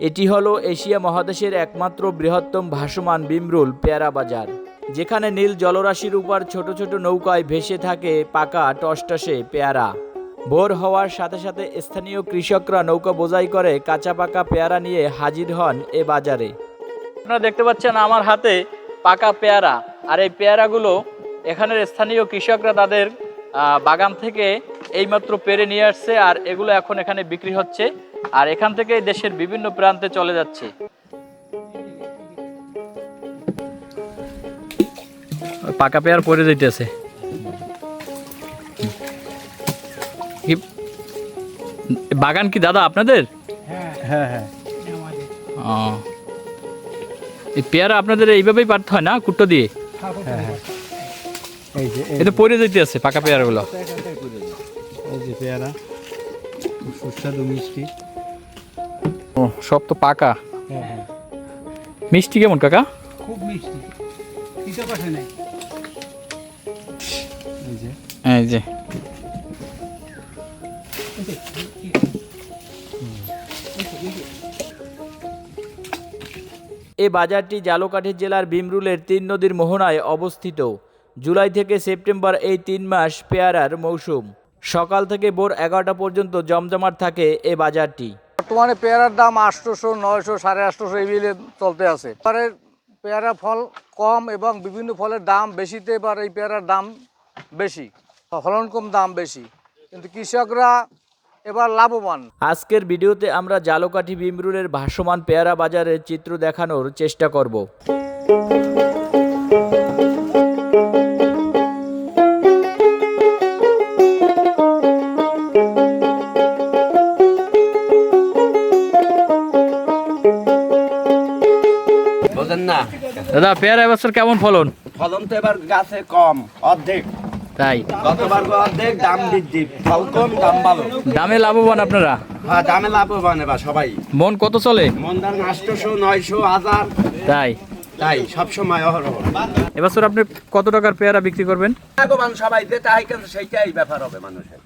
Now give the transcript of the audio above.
এটি হলো এশিয়া মহাদেশের একমাত্র বৃহত্তম ভাসমান বিমরুল পেয়ারা বাজার, যেখানে নীল জলরাশির উপর ছোট ছোট নৌকায় ভেসে থাকে পাকা টসটসে পেয়ারা। ভোর হওয়ার সাথে সাথে স্থানীয় কৃষকরা নৌকা বোঝাই করে কাঁচা পাকা পেয়ারা নিয়ে হাজির হন এ বাজারে। আপনারা দেখতে পাচ্ছেন আমার হাতে পাকা পেয়ারা, আর এই পেয়ারাগুলো এখানের স্থানীয় কৃষকরা তাদের বাগান থেকে এইমাত্র পেরে নিয়ে আসছে, আর এগুলো এখন এখানে বিক্রি হচ্ছে। আর এখান থেকে দেশের বিভিন্ন প্রান্তে চলে যাচ্ছে। পাকা পেয়ার পরে যাইতেছে। কি- বাগান কি দাদা আপনাদের? হ্যাঁ হ্যাঁ। ও। এই পেয়ারা আপনাদের এইভাবেই পারতে হয় না কুট্টো দিয়ে? হ্যাঁ হ্যাঁ। এই যে এটা পরে যেতে আছে পাকা পেয়ারাগুলো। এই যে পেয়ারা সুস্বাদু মিষ্টি। সব তো পাকা। হ্যাঁ হ্যাঁ মিষ্টি কেমন কাকা? খুব মিষ্টি। কিছু কথা নেই। এই যে। এ বাজারটি জালকাঠি জেলার বিমরুলের তিন নদীর মোহনায় অবস্থিত। জুলাই থেকে সেপ্টেম্বর এই তিন মাস পেয়ারার মৌসুম। সকাল থেকে ভোর এগারোটা পর্যন্ত জমজমাট থাকে এ বাজারটি। বর্তমানে পেয়ারার দাম আটশোশো, নয়শো, সাড়ে আটশোশো এই চলতে আছে। এবারে পেয়ারা ফল কম এবং বিভিন্ন ফলের দাম বেশিতে এবার এই পেয়ারার দাম বেশি, ফলন কম, দাম বেশি। কিন্তু কৃষকরা এবার লাভবান। আজকের ভিডিওতে আমরা জালকাঠি বিমরুরের ভাসমান পেয়ারা বাজারের চিত্র দেখানোর চেষ্টা করব। বোঝেন না। দাদা পেয়ারা এবছর কেমন ফলন? ফলন তো এবার গাছে কম অর্ধেক। তাই? গতবার অর্ধেক দাম বৃদ্ধি। ফল কম দাম ভালো। দামে লাভবান আপনারা? হ্যাঁ দামে লাভবান এবার সবাই। মন কত চলে? মন দাম আটশোশো নয়শো হাজার। তাই? তাই সবসময় অহরহ। এবছর আপনি কত টাকার পেয়ারা বিক্রি করবেন? সবাই যেটা সেইটাই ব্যাপার হবে মানুষের।